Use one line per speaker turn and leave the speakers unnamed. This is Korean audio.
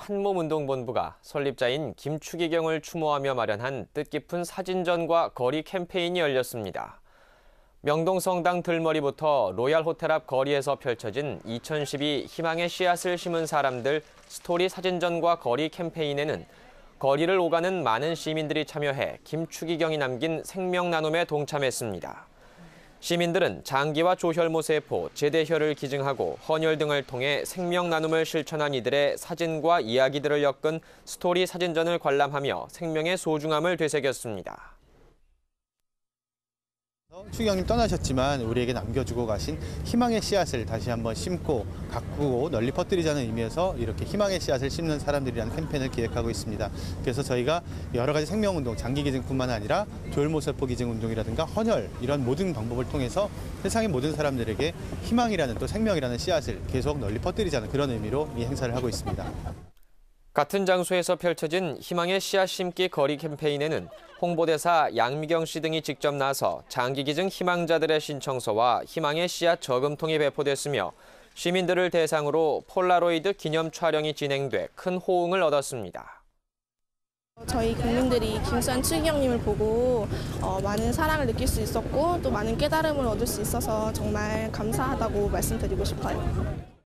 한몸운동본부가 설립자인 김추기경을 추모하며 마련한 뜻깊은 사진전과 거리 캠페인이 열렸습니다. 명동성당 들머리부터 로얄호텔 앞 거리에서 펼쳐진 2012 희망의 씨앗을 심은 사람들 스토리 사진전과 거리 캠페인에는 거리를 오가는 많은 시민들이 참여해 김추기경이 남긴 생명 나눔에 동참했습니다. 시민들은 장기와 조혈모 세포, 제대혈을 기증하고 헌혈 등을 통해 생명 나눔을 실천한 이들의 사진과 이야기들을 엮은 스토리 사진전을 관람하며 생명의 소중함을 되새겼습니다.
추경님 떠나셨지만 우리에게 남겨주고 가신 희망의 씨앗을 다시 한번 심고 가꾸고 널리 퍼뜨리자는 의미에서 이렇게 희망의 씨앗을 심는 사람들이라는 캠페인을 기획하고 있습니다. 그래서 저희가 여러 가지 생명운동, 장기기증뿐만 아니라 조혈모세포 기증운동이라든가 헌혈 이런 모든 방법을 통해서 세상의 모든 사람들에게 희망이라는 또 생명이라는 씨앗을 계속 널리 퍼뜨리자는 그런 의미로 이 행사를 하고 있습니다.
같은 장소에서 펼쳐진 희망의 씨앗 심기 거리 캠페인에는 홍보대사 양미경 씨 등이 직접 나서 장기기증 희망자들의 신청서와 희망의 씨앗 저금통이 배포됐으며 시민들을 대상으로 폴라로이드 기념 촬영이 진행돼 큰 호응을 얻었습니다.
저희 국민들이 김수환 추기경님을 보고 어, 많은 사랑을 느낄 수 있었고 또 많은 깨달음을 얻을 수 있어서 정말 감사하다고 말씀드리고 싶어요.